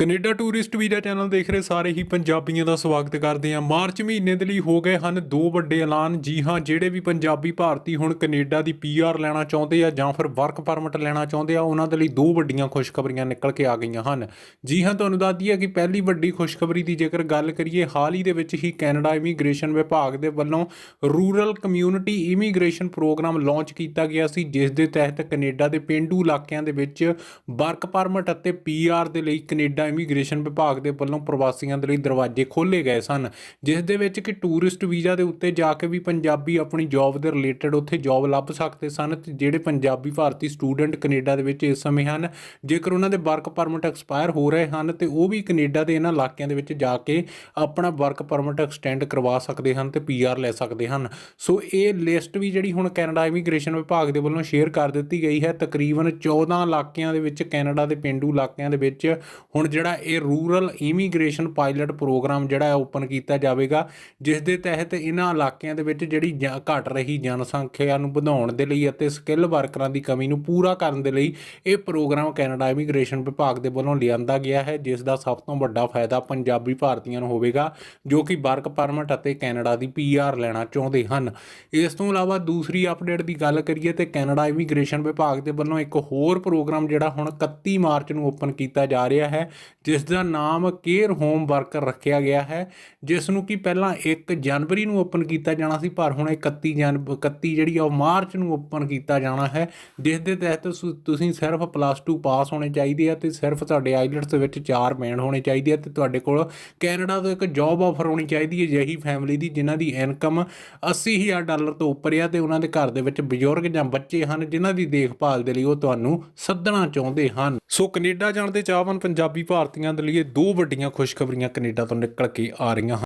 Canada tourist visa channel ਦੇਖ ਰਹੇ ਸਾਰੇ ਹੀ ਪੰਜਾਬੀਆਂ ਦਾ ਸਵਾਗਤ ਕਰਦੇ ਹਾਂ। ਮਾਰਚ ਮਹੀਨੇ ਦੇ ਲਈ ਹੋ ਗਏ ਹਨ ਦੋ ਵੱਡੇ ਐਲਾਨ। ਜੀ ਹਾਂ, ਜਿਹੜੇ ਵੀ ਪੰਜਾਬੀ ਭਾਰਤੀ ਹੁਣ ਕੈਨੇਡਾ ਦੀ ਪੀਆਰ ਲੈਣਾ ਚਾਹੁੰਦੇ ਆ ਜਾਂ ਫਿਰ ਵਰਕ ਪਰਮਿਟ ਲੈਣਾ ਚਾਹੁੰਦੇ ਆ, ਉਹਨਾਂ ਦੇ ਲਈ ਦੋ ਵੱਡੀਆਂ ਖੁਸ਼ਖਬਰੀਆਂ ਨਿਕਲ ਕੇ ਆ ਗਈਆਂ ਹਨ। ਜੀ ਹਾਂ, ਤੁਹਾਨੂੰ ਦੱਸ ਦਈਏ ਕਿ ਪਹਿਲੀ ਵੱਡੀ ਖੁਸ਼ਖਬਰੀ ਦੀ ਜੇਕਰ ਗੱਲ ਕਰੀਏ, ਹਾਲ ਹੀ ਦੇ ਵਿੱਚ ਹੀ ਕੈਨੇਡਾ ਇਮੀਗ੍ਰੇਸ਼ਨ ਵਿਭਾਗ ਦੇ ਵੱਲੋਂ rural community immigration programme launch ਕੀਤਾ ਗਿਆ ਸੀ, ਜਿਸ ਦੇ ਤਹਿਤ ਕੈਨੇਡਾ ਦੇ ਪਿੰਡੂ ਇਲਾਕਿਆਂ ਦੇ ਵਿੱਚ ਵਰਕ ਪਰਮਿਟ ਅਤੇ ਪੀਆਰ ਦੇ ਲਈ ਕੈਨੇਡਾ ਇਮੀਗ੍ਰੇਸ਼ਨ ਵਿਭਾਗ ਦੇ ਵੱਲੋਂ ਪ੍ਰਵਾਸੀਆਂ ਦੇ ਲਈ ਦਰਵਾਜ਼ੇ ਖੋਲ੍ਹੇ ਗਏ ਸਨ, ਜਿਸ ਦੇ ਵਿੱਚ ਕਿ ਟੂਰਿਸਟ ਵੀਜ਼ਾ ਦੇ ਉੱਤੇ ਜਾ ਕੇ ਵੀ ਪੰਜਾਬੀ ਆਪਣੀ ਜੌਬ ਦੇ ਰਿਲੇਟਡ ਉੱਥੇ ਜੌਬ ਲੱਭ ਸਕਦੇ ਸਨ, ਤੇ ਜਿਹੜੇ ਪੰਜਾਬੀ ਭਾਰਤੀ ਸਟੂਡੈਂਟ ਕੈਨੇਡਾ ਦੇ ਵਿੱਚ ਇਸ ਸਮੇਂ ਹਨ, ਜੇਕਰ ਉਹਨਾਂ ਦੇ ਵਰਕ ਪਰਮਿਟ ਐਕਸਪਾਇਰ ਹੋ ਰਹੇ ਹਨ, ਤੇ ਉਹ ਵੀ ਕੈਨੇਡਾ ਦੇ ਇਹਨਾਂ ਇਲਾਕਿਆਂ ਦੇ ਵਿੱਚ ਜਾ ਕੇ ਆਪਣਾ ਵਰਕ ਪਰਮਿਟ ਐਕਸਟੈਂਡ ਕਰਵਾ ਸਕਦੇ ਹਨ ਤੇ ਪੀਆਰ ਲੈ ਸਕਦੇ ਹਨ। ਸੋ ਇਹ ਲਿਸਟ ਵੀ ਜਿਹੜੀ ਹੁਣ ਕੈਨੇਡਾ ਇਮੀਗ੍ਰੇਸ਼ਨ ਵਿਭਾਗ ਦੇ ਵੱਲੋਂ ਸ਼ੇਅਰ ਕਰ ਦਿੱਤੀ ਗਈ ਹੈ, ਤਕਰੀਬਨ 14 ਇਲਾਕਿਆਂ ਦੇ ਵਿੱਚ ਕੈਨੇਡਾ ਦੇ ਪਿੰਡੂ ਇਲਾਕਿਆਂ ਦੇ ਵਿੱਚ ਹੁਣ ਜਿਹੜਾ ਇਹ ਰੂਰਲ ਇਮੀਗ੍ਰੇਸ਼ਨ ਪਾਇਲਟ ਪ੍ਰੋਗਰਾਮ ਜਿਹੜਾ ਓਪਨ ਕੀਤਾ ਜਾਵੇਗਾ ਜਿਸ ਦੇ ਤਹਿਤ ਇਹਨਾਂ ਇਲਾਕਿਆਂ ਦੇ ਵਿੱਚ ਜਿਹੜੀ ਜ- ਘਟ ਰਹੀ ਜਨਸੰਖਿਆ ਨੂੰ ਵਧਾਉਣ ਦੇ ਲਈ ਅਤੇ ਸਕਿੱਲ ਵਰਕਰਾਂ ਦੀ ਕਮੀ ਨੂੰ ਪੂਰਾ ਕਰਨ ਦੇ ਲਈ ਇਹ ਪ੍ਰੋਗਰਾਮ ਕੈਨੇਡਾ ਇਮੀਗ੍ਰੇਸ਼ਨ ਵਿਭਾਗ ਦੇ ਵੱਲੋਂ ਲਿਆਂਦਾ ਗਿਆ ਹੈ, ਜਿਸ ਦਾ ਸਭ ਤੋਂ ਵੱਡਾ ਫਾਇਦਾ ਪੰਜਾਬੀ ਭਾਰਤੀਆਂ ਨੂੰ ਹੋਵੇਗਾ, ਜੋ ਕਿ ਵਰਕ ਪਰਮਿਟ ਅਤੇ ਕੈਨੇਡਾ ਦੀ ਪੀਆਰ ਲੈਣਾ ਚਾਹੁੰਦੇ ਹਨ। ਇਸ ਤੋਂ ਇਲਾਵਾ ਦੂਸਰੀ ਅਪਡੇਟ ਦੀ ਗੱਲ ਕਰੀਏ ਤੇ ਕੈਨੇਡਾ ਇਮੀਗ੍ਰੇਸ਼ਨ ਵਿਭਾਗ ਦੇ ਵੱਲੋਂ ਇੱਕ ਹੋਰ ਪ੍ਰੋਗਰਾਮ ਜਿਹੜਾ ਹੁਣ 31 ਮਾਰਚ ਨੂੰ ਓਪਨ ਕੀਤਾ ਜਾ ਰਿਹਾ ਹੈ ਜਿਸ ਦਾ ਨਾਮ ਕੇਅਰ ਹੋਮ ਵਰਕਰ ਰੱਖਿਆ ਗਿਆ ਹੈ, ਜਿਸ ਨੂੰ ਕਿ ਪਹਿਲਾਂ 1 ਜਨਵਰੀ ਨੂੰ ਓਪਨ ਕੀਤਾ ਜਾਣਾ ਸੀ, ਪਰ ਹੁਣ 31 ਜਨ 31 ਜਿਹੜੀ ਆ ਉਹ ਮਾਰਚ ਨੂੰ ਓਪਨ ਕੀਤਾ ਜਾਣਾ ਹੈ, ਜਿਸ ਦੇ ਤਹਿਤ ਸੁ- ਤੁਸੀਂ ਸਿਰਫ ਪਲੱਸ 2 ਪਾਸ ਹੋਣੇ ਚਾਹੀਦੇ ਆ ਤੇ ਸਿਰਫ ਤੁਹਾਡੇ ਆਈਲਟਸ ਵਿੱਚ 4 ਬੈਂਡ ਹੋਣੇ ਚਾਹੀਦੇ ਆ ਤੇ ਤੁਹਾਡੇ ਕੋਲ ਕੈਨੇਡਾ ਤੋਂ ਇੱਕ ਜੌਬ ਆਫਰ ਹੋਣੀ ਚਾਹੀਦੀ ਹੈ ਜਿਹੀ ਫੈਮਿਲੀ ਦੀ ਜਿਨ੍ਹਾਂ ਦੀ ਇਨਕਮ 80000 ਡਾਲਰ ਤੋਂ ਉੱਪਰ ਆ ਤੇ ਉਹਨਾਂ ਦੇ ਘਰ ਦੇ ਵਿੱਚ ਬਜ਼ੁਰਗ ਜਾਂ ਬੱਚੇ ਹਨ, ਜਿਨ੍ਹਾਂ ਦੀ ਦੇਖਭਾਲ ਦੇ ਲਈ ਉਹ ਤੁਹਾਨੂੰ ਸੱਦਣਾ ਚਾਹੁੰਦੇ ਹਨ। ਸੋ ਕੈਨੇਡਾ ਜਾਣ ਦੇ ਚਾਹਵਾਨ ਪੰਜਾਬੀ ਭਾ ਭਾਰਤੀਆਂ ਦੇ ਲਈ ਦੋ ਵੱਡੀਆਂ ਖੁਸ਼ਖਬਰੀਆਂ ਕੈਨੇਡਾ ਤੋਂ ਨਿਕਲ ਕੇ ਆ ਰਹੀਆਂ ਹਨ।